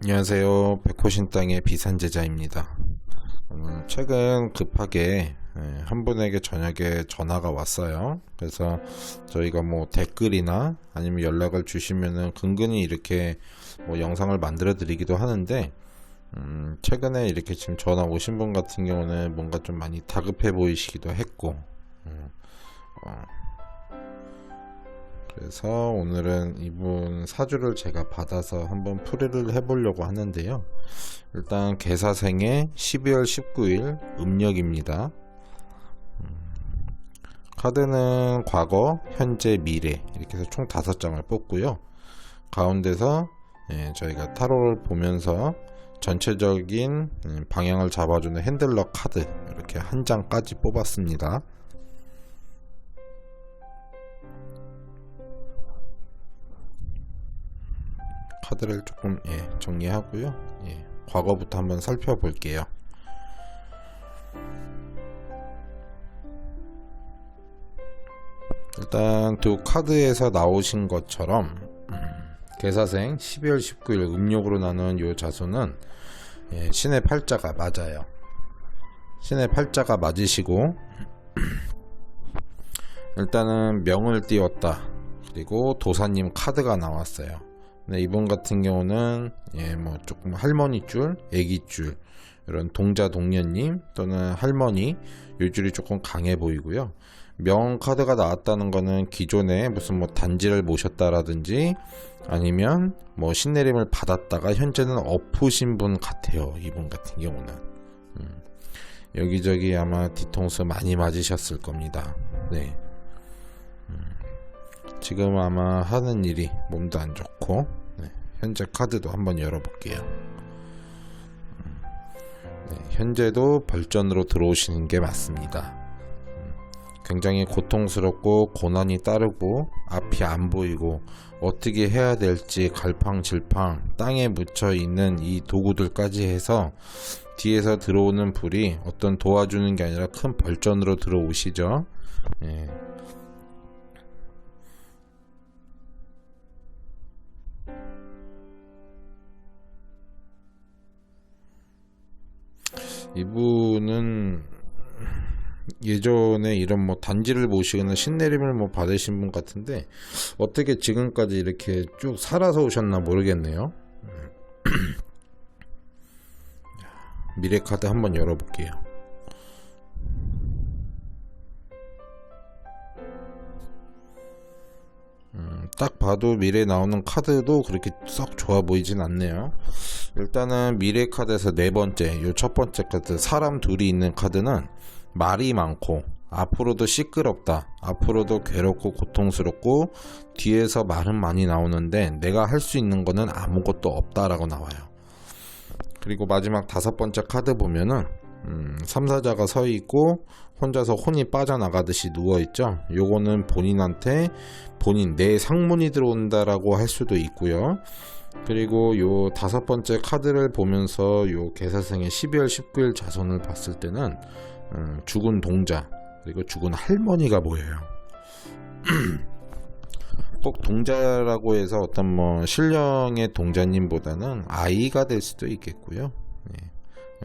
안녕하세요. 백호신 땅의 비산제자입니다. 음, 최근 급하게 예, 한 분에게 저녁에 전화가 왔어요. 그래서 저희가 뭐 댓글이나 아니면 연락을 주시면은 근근히 이렇게 뭐 영상을 만들어 드리기도 하는데 음, 최근에 이렇게 지금 전화 오신 분 같은 경우는 뭔가 좀 많이 다급해 보이시기도 했고 음, 어, 그래서 오늘은 이분 사주를 제가 받아서 한번 풀이를 해보려고 하는데요. 일단 개사생의 12월 19일 음력입니다. 음, 카드는 과거, 현재, 미래 이렇게 해서 총 5장을 뽑고요. 가운데서 예, 저희가 타로를 보면서 전체적인 음, 방향을 잡아주는 핸들러 카드 이렇게 한 장까지 뽑았습니다. 카드를 조금 예, 정리하고요. 예, 과거부터 한번 살펴볼게요. 일단 두 카드에서 나오신 것처럼 음, 개사생 12월 19일 음력으로 나눈 요 자수는 예, 신의 팔자가 맞아요. 신의 팔자가 맞으시고 일단은 명을 띄웠다. 그리고 도사님 카드가 나왔어요. 네, 이분 같은 경우는 예, 뭐 조금 할머니 줄, 애기 줄 이런 동자 동년님 또는 할머니 요 줄이 조금 강해 보이고요. 명 카드가 나왔다는 거는 기존에 무슨 뭐 단지를 모셨다라든지 아니면 뭐 신내림을 받았다가 현재는 엎으신 분 같아요. 이분 같은 경우는 음, 여기저기 아마 뒤통수 많이 맞으셨을 겁니다. 네. 음, 지금 아마 하는 일이 몸도 안 좋고 네, 현재 카드도 한번 열어볼게요. 음, 네, 현재도 벌전으로 들어오시는 게 맞습니다. 음, 굉장히 고통스럽고 고난이 따르고 앞이 안 보이고 어떻게 해야 될지 갈팡질팡 땅에 묻혀 있는 이 도구들까지 해서 뒤에서 들어오는 불이 어떤 도와주는 게 아니라 큰 벌전으로 들어오시죠. 예. 이분은 예전에 이런 뭐 단지를 모시거나 신내림을 뭐 받으신 분 같은데 어떻게 지금까지 이렇게 쭉 살아서 오셨나 모르겠네요. 미래 카드 한번 열어볼게요. 음, 딱 봐도 미래 나오는 카드도 그렇게 썩 좋아 보이진 않네요. 일단은 미래 카드에서 네 번째, 요 첫 번째 카드, 사람 둘이 있는 카드는 말이 많고, 앞으로도 시끄럽다. 앞으로도 괴롭고 고통스럽고, 뒤에서 말은 많이 나오는데, 내가 할 수 있는 거는 아무것도 없다라고 나와요. 그리고 마지막 다섯 번째 카드 보면은, 음, 삼사자가 서 있고, 혼자서 혼이 빠져나가듯이 누워 있죠. 요거는 본인한테 본인 내 상문이 들어온다라고 할 수도 있고요. 그리고 요 다섯 번째 카드를 보면서 요 개사생의 12월 19일 자손을 봤을 때는 음, 죽은 동자 그리고 죽은 할머니가 보여요. 꼭 동자라고 해서 어떤 뭐 신령의 동자님보다는 아이가 될 수도 있겠고요. 예.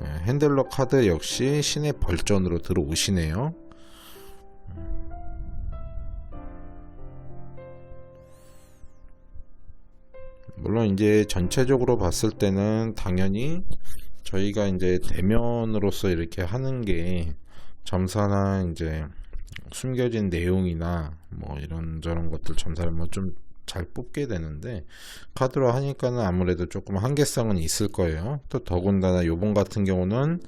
예, 핸들러 카드 역시 신의 벌전으로 들어오시네요. 물론 이제 전체적으로 봤을 때는 당연히 저희가 이제 대면으로서 이렇게 하는 게 점사나 이제 숨겨진 내용이나 뭐 이런저런 것들 점사를 뭐좀 잘 뽑게 되는데 카드로 하니까는 아무래도 조금 한계성은 있을 거예요. 또 더군다나 요번 같은 경우는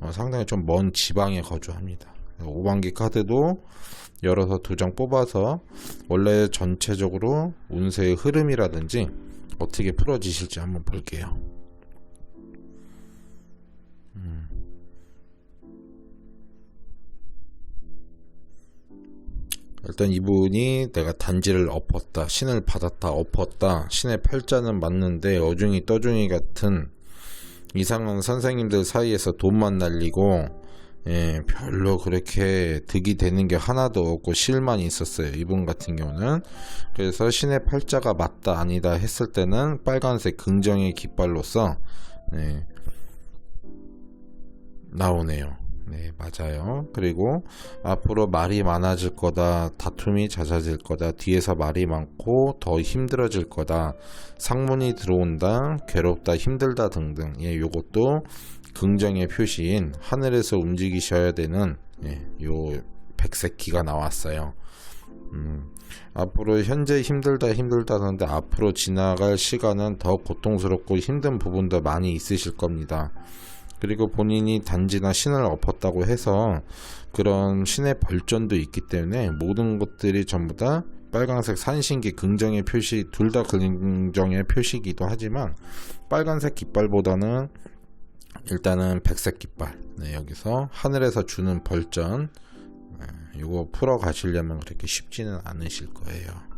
어 상당히 좀 먼 지방에 거주합니다. 오반기 카드도 열어서 두 장 뽑아서 원래 전체적으로 운세의 흐름이라든지 어떻게 풀어지실지 한번 볼게요. 음. 일단 이분이 내가 단지를 엎었다, 신을 받았다, 엎었다, 신의 팔자는 맞는데 어중이 떠중이 같은 이상한 선생님들 사이에서 돈만 날리고 예, 별로 그렇게 득이 되는 게 하나도 없고 실만 있었어요. 이분 같은 경우는. 그래서 신의 팔자가 맞다 아니다 했을 때는 빨간색 긍정의 깃발로서 네, 나오네요. 네, 맞아요. 그리고 앞으로 말이 많아질 거다. 다툼이 잦아질 거다. 뒤에서 말이 많고 더 힘들어질 거다. 상문이 들어온다. 괴롭다. 힘들다 등등. 예, 요것도 긍정의 표시인 하늘에서 움직이셔야 되는 예, 요 백색 키가 나왔어요. 음, 앞으로 현재 힘들다 힘들다 하는데 앞으로 지나갈 시간은 더 고통스럽고 힘든 부분도 많이 있으실 겁니다. 그리고 본인이 단지나 신을 엎었다고 해서 그런 신의 벌전도 있기 때문에 모든 것들이 전부 다 빨간색 산신기 긍정의 표시 둘 다 긍정의 표시이기도 하지만 빨간색 깃발보다는 일단은 백색 깃발 네, 여기서 하늘에서 주는 벌전 네, 이거 풀어 가시려면 그렇게 쉽지는 않으실 거예요.